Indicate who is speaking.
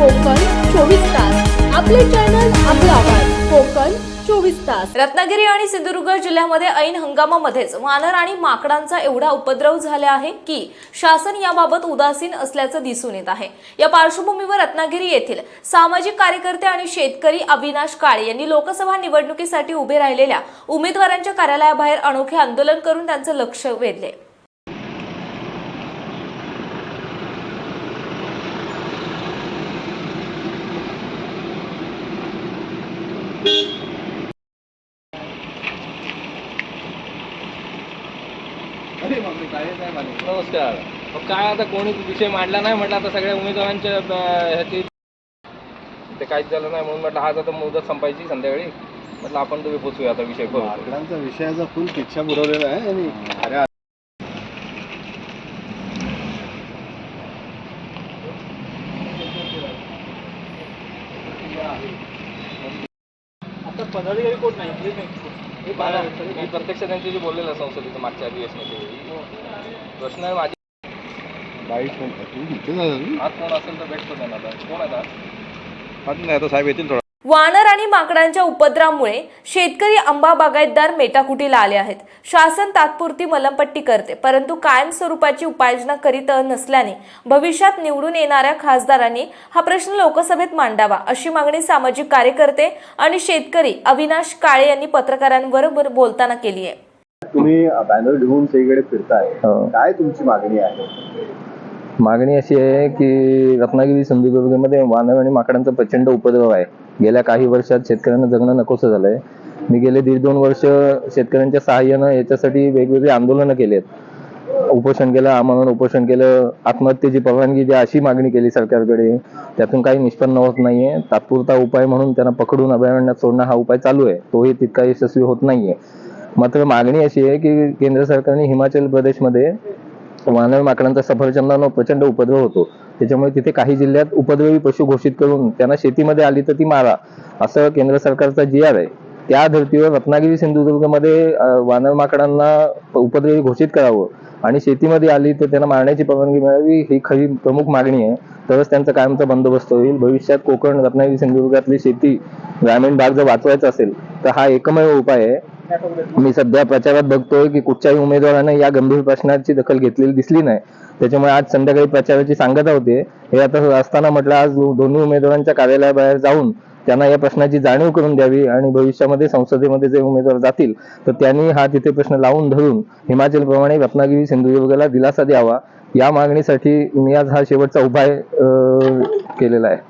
Speaker 1: कोकण चोवीस तास. आपले चॅनल आपला आवाज. कोकण चोवीस तास.
Speaker 2: रत्नागिरी आणि सिंधुदुर्ग जिल्ह्यामध्ये ऐन हंगामामध्येच वानर आणि माकडांचा एवढा उपद्रव झाला आहे की शासन याबाबत उदासीन असल्याचं दिसून येत आहे. या पार्श्वभूमीवर रत्नागिरी येथील सामाजिक कार्यकर्ते आणि शेतकरी अविनाश काळे यांनी लोकसभा निवडणुकीसाठी उभे राहिलेल्या उमेदवारांच्या कार्यालयाबाहेर अनोखे आंदोलन करून त्यांचं लक्ष वेधले.
Speaker 3: नमस्कार. मग काय आता कोणी विषय मांडला नाही म्हटलं आता सगळ्या उमेदवारांच्या ह्याची ते काहीच झालं नाही म्हणून म्हटलं आज आता मुदत संपायची संध्याकाळी. म्हटलं आपण तुम्ही पोचूया आता विषय करू
Speaker 4: माकडांचा विषयाचा फुल किच्छा पुरवलेला आहे आणि अरे
Speaker 3: मी प्रत्यक्ष त्यांच्याशी बोललेलं संसदेचं मागच्या अधिवेशनाच्या प्रश्न आहे माझी
Speaker 4: बाईट ना?
Speaker 3: आज कोण असेल तर भेटतो त्यांना आता. कोण आहे? आज
Speaker 4: नाही आता साहेब येतील थोडा
Speaker 2: वानर आणि माकडांच्या उपद्रवामुळे शेतकरी आंबा बागायतदार मेटाकुटीला आले आहेत. शासन तात्पुरती मलमपट्टी करते परंतु कायमस्वरूपाची उपाययोजना करीत नसल्याने भविष्यात निवडून येणाऱ्या खासदारांनी हा प्रश्न लोकसभेत मांडावा अशी मागणी सामाजिक कार्यकर्ते आणि शेतकरी अविनाश काळे यांनी पत्रकारांबरोबर बोलताना केली आहे.
Speaker 4: तुम्ही बॅनर घेऊन सगळीकडे फिरताय.
Speaker 3: हो.
Speaker 4: काय तुमची मागणी आहे?
Speaker 3: मागणी अशी आहे की रत्नागिरी सिंधुदुर्गमध्ये वानर आणि माकडांचा प्रचंड उपद्रव आहे. गेल्या काही वर्षात शेतकऱ्यांना जगणं नकोसं झालंय. मी गेले दीड दोन वर्ष शेतकऱ्यांच्या सहाय्यानं याच्यासाठी वेगवेगळी आंदोलनं केली आहेत उपोषण केलं आमरण उपोषण केलं आत्महत्येची परवानगी द्या अशी मागणी केली सरकारकडे. त्यातून काही निष्पन्न होत नाहीये. तात्पुरता उपाय म्हणून त्यांना पकडून अभयारण्यात सोडणं हा उपाय चालू आहे. तोही तितका यशस्वी होत नाहीये. मात्र मागणी अशी आहे की केंद्र सरकारने हिमाचल प्रदेशमध्ये वानर माकडांचा सफरचंदांवर प्रचंड उपद्रव होतो त्याच्यामुळे तिथे काही जिल्ह्यात उपद्रवी पशु घोषित करून त्यांना शेतीमध्ये आली तर ती मारा असं केंद्र सरकारचा जी आर आहे त्या धर्तीवर रत्नागिरी सिंधुदुर्गमध्ये वानर माकडांना उपद्रवी घोषित करावं आणि शेतीमध्ये आली तर त्यांना मारण्याची परवानगी मिळावी ही खरी प्रमुख मागणी आहे. तरच त्यांचा कायमचा बंदोबस्त होईल. भविष्यात कोकण रत्नागिरी सिंधुदुर्गातली शेती ग्रामीण भाग जर वाचवायचा असेल तर हा एकमेव उपाय आहे. मी सध्या प्रचारात बघतोय की कुठच्याही उमेदवारानं या गंभीर प्रश्नाची दखल घेतलेली दिसली नाही. त्याच्यामुळे आज संध्याकाळी प्रचाराची सांगता होते. हे आता असताना म्हटलं आज दोन्ही उमेदवारांच्या कार्यालयाबाहेर जाऊन त्यांना या प्रश्नाची जाणीव करून द्यावी आणि भविष्यामध्ये संसदेमध्ये जे उमेदवार जातील तर त्यांनी हा तिथे प्रश्न लावून धरून हिमाचल प्रमाणे रत्नागिरी सिंधुदुर्गला दिलासा द्यावा. या मागणीसाठी मी आज हा शेवटचा उपाय अं, केलेला आहे.